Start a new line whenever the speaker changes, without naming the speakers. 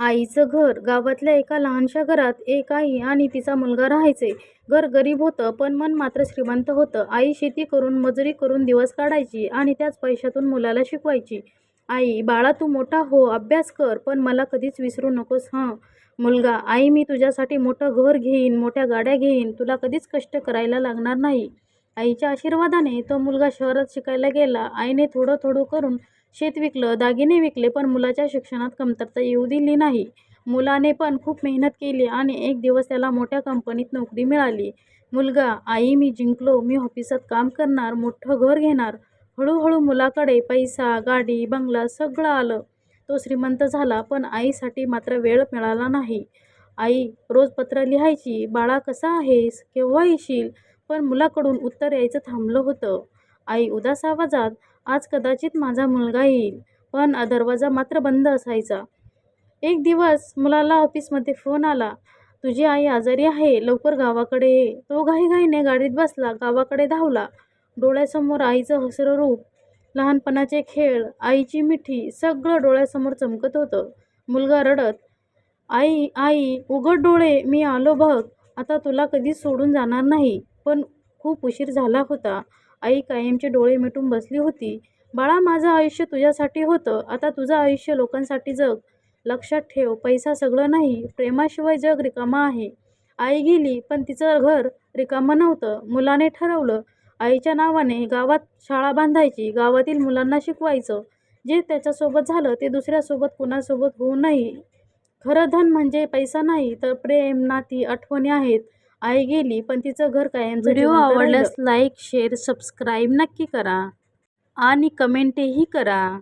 आईचं घर गावातल्या एका लहानशा घरात एक आई आणि तिचा मुलगा राहायचे. घर गरीब होतं पण मन मात्र श्रीमंत होतं. आई शेती करून, मजुरी करून दिवस काढायची आणि त्याच पैशातून मुलाला शिकवायची. आई, बाळा तू मोठा हो, अभ्यास कर, पण मला कधीच विसरू नकोस हं. मुलगा, आई मी तुझ्यासाठी मोठं घर घेईन, मोठ्या गाड्या घेईन, तुला कधीच कष्ट करायला लागणार नाही. आईच्या आशीर्वादाने तो मुलगा शहरात शिकायला गेला. आईने थोडं थोडं करून शेत विकलं, दागिने विकले पण मुलाच्या शिक्षणात कमतरता येऊ दिली नाही. मुलाने पण खूप मेहनत केली आणि एक दिवस त्याला मोठ्या कंपनीत नोकरी मिळाली. मुलगा, आई मी जिंकलो, मी ऑफिसात काम करणार, मोठं घर घेणार. हळूहळू मुलाकडे पैसा, गाडी, बंगला सगळं आलं. तो श्रीमंत झाला पण आईसाठी मात्र वेळ मिळाला नाही. आई रोज पत्र लिहायची, बाळा कसा आहेस, केव्हा येशील, पण मुलाकडून उत्तर यायचं थांबलं होतं. आई उदास आवाजात, आज कदाचित माझा मुलगा येईल, पण दरवाजा मात्र बंद असायचा. एक दिवस मुलाला ऑफिसमध्ये फोन आला, तुझी आई आजारी आहे, लवकर गावाकडे ये. तो घाईघाईने गाडीत बसला, गावाकडे धावला. डोळ्यासमोर आईचं हसरं रूप, लहानपणाचे खेळ, आईची मिठी सगळं डोळ्यासमोर चमकत होतं. मुलगा रडत, आई, आई उघड डोळे, मी आलो बघ, आता तुला कधीच सोडून जाणार नाही. पण खूप उशीर झाला होता. आई कायमचे डोळे मिटून बसली होती. बाळा माझं आयुष्य तुझ्यासाठी होतं, आता तुझं आयुष्य लोकांसाठी जग. लक्षात ठेव, पैसा सगळं नाही, प्रेमाशिवाय जग रिकामा आहे. आई गेली पण तिचं घर रिकामं नव्हतं. मुलाने ठरवलं, आईच्या नावाने गावात शाळा बांधायची, गावातील मुलांना शिकवायचं. जे त्याच्यासोबत झालं ते दुसऱ्यासोबत कुणासोबत होऊ नये. खरं धन म्हणजे पैसा नाही, तर प्रेम, नाती, आठवणी आहेत. आई गेली पण तिचं घर कायमचं
व्हिडिओ आवडल्यास. लाईक, शेअर, सबस्क्राईब नक्की करा आणि कमेंटही करा.